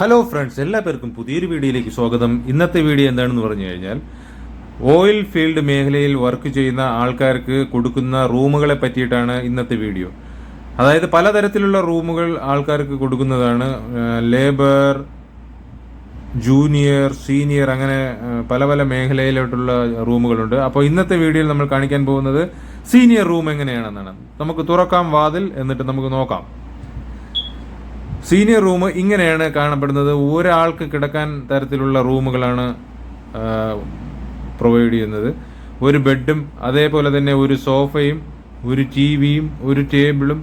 Hello friends എല്ലാ പേർക്കും പുതിയൊരു വീഡിയോയിലേക്ക് സ്വാഗതം. ഇന്നത്തെ വീഡിയോ എന്താണെന്ന് പറഞ്ഞു കഴിഞ്ഞാൽ ഓയിൽ ഫീൽഡ് മേഖലയിൽ വർക്ക് ചെയ്യുന്ന ആൾക്കാർക്ക് കൊടുക്കുന്ന റൂമുകളെ പറ്റിയിട്ടാണ് ഇന്നത്തെ വീഡിയോ. അതായത് പലതരത്തിലുള്ള റൂമുകൾ ആൾക്കാർക്ക് കൊടുക്കുന്നതാണ്. ലേബർ ജൂനിയർ സീനിയർ അങ്ങനെ പല പല മേഖലയിലോട്ടുള്ള റൂമുകളുണ്ട്. അപ്പോൾ ഇന്നത്തെ വീഡിയോയിൽ നമ്മൾ കാണിക്കാൻ പോകുന്നത് സീനിയർ റൂം എങ്ങനെയാണെന്നാണ്. നമുക്ക് തുറക്കാം വാതിൽ എന്നിട്ട് നമുക്ക് നോക്കാം. സീനിയർ റൂം ഇങ്ങനെയാണ് കാണപ്പെടുന്നത്. ഒരാൾക്ക് കിടക്കാൻ തരത്തിലുള്ള റൂമുകളാണ് പ്രൊവൈഡ് ചെയ്യുന്നത്. ഒരു ബെഡും അതേപോലെ തന്നെ ഒരു സോഫയും ഒരു ടി വിയും ഒരു ടേബിളും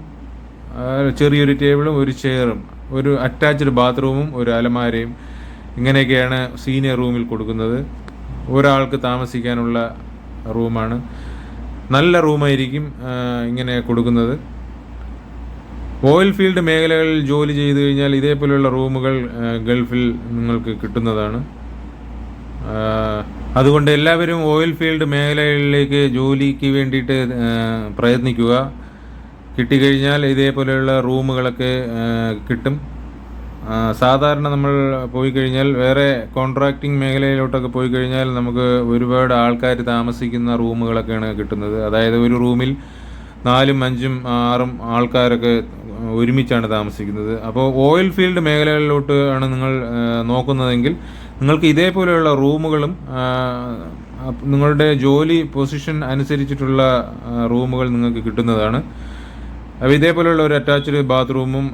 ചെറിയൊരു ടേബിളും ഒരു ചെയറും ഒരു അറ്റാച്ച്ഡ് ബാത്റൂമും ഒരു അലമാരയും ഇങ്ങനെയൊക്കെയാണ് സീനിയർ റൂമിൽ കൊടുക്കുന്നത്. ഒരാൾക്ക് താമസിക്കാനുള്ള റൂമാണ്. നല്ല റൂമായിരിക്കും ഇങ്ങനെ കൊടുക്കുന്നത്. ഓയിൽ ഫീൽഡ് മേഖലകളിൽ ജോലി ചെയ്തു കഴിഞ്ഞാൽ ഇതേപോലെയുള്ള റൂമുകൾ ഗൾഫിൽ നിങ്ങൾക്ക് കിട്ടുന്നതാണ്. അതുകൊണ്ട് എല്ലാവരും ഓയിൽ ഫീൽഡ് മേഖലകളിലേക്ക് ജോലിക്ക് വേണ്ടിയിട്ട് പ്രയത്നിക്കുക. കിട്ടിക്കഴിഞ്ഞാൽ ഇതേപോലെയുള്ള റൂമുകളൊക്കെ കിട്ടും. സാധാരണ നമ്മൾ പോയി കഴിഞ്ഞാൽ വേറെ കോൺട്രാക്റ്റിംഗ് മേഖലയിലോട്ടൊക്കെ പോയി കഴിഞ്ഞാൽ നമുക്ക് ഒരുപാട് ആൾക്കാർ താമസിക്കുന്ന റൂമുകളൊക്കെയാണ് കിട്ടുന്നത്. അതായത് ഒരു റൂമിൽ നാലും അഞ്ചും ആറും ആൾക്കാരൊക്കെ ഒരുമിച്ചാണ് താമസിക്കുന്നത്. അപ്പോൾ ഓയിൽ ഫീൽഡ് മേഖലകളിലോട്ട് ആണ് നിങ്ങൾ നോക്കുന്നതെങ്കിൽ നിങ്ങൾക്ക് ഇതേപോലെയുള്ള റൂമുകളും നിങ്ങളുടെ ജോലി പൊസിഷൻ അനുസരിച്ചിട്ടുള്ള റൂമുകൾ നിങ്ങൾക്ക് കിട്ടുന്നതാണ്. അപ്പോൾ ഇതേപോലെയുള്ള ഒരു അറ്റാച്ച്ഡ് ബാത്റൂമും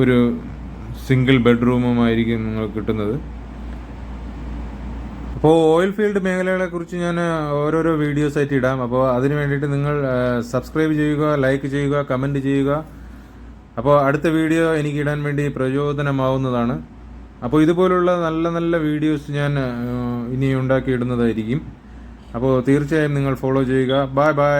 ഒരു സിംഗിൾ ബെഡ്റൂമും ആയിരിക്കും നിങ്ങൾക്ക് കിട്ടുന്നത്. അപ്പോൾ ഓയിൽ ഫീൽഡ് മേഖലകളെ കുറിച്ച് ഞാൻ ഓരോരോ വീഡിയോസ് ആയിട്ട് ഇടാം. അപ്പോൾ അതിന് വേണ്ടിയിട്ട് നിങ്ങൾ സബ്സ്ക്രൈബ് ചെയ്യുക ലൈക്ക് ചെയ്യുക കമന്റ് ചെയ്യുക. അപ്പോൾ അടുത്ത വീഡിയോ എനിക്ക് ഇടാൻ വേണ്ടി പ്രചോദനമാവുന്നതാണ്. അപ്പോൾ ഇതുപോലുള്ള നല്ല നല്ല വീഡിയോസ് ഞാൻ ഇനി ഉണ്ടാക്കി ഇടുന്നതായിരിക്കും അപ്പോൾ തീർച്ചയായും നിങ്ങൾ ഫോളോ ചെയ്യുക. Bye bye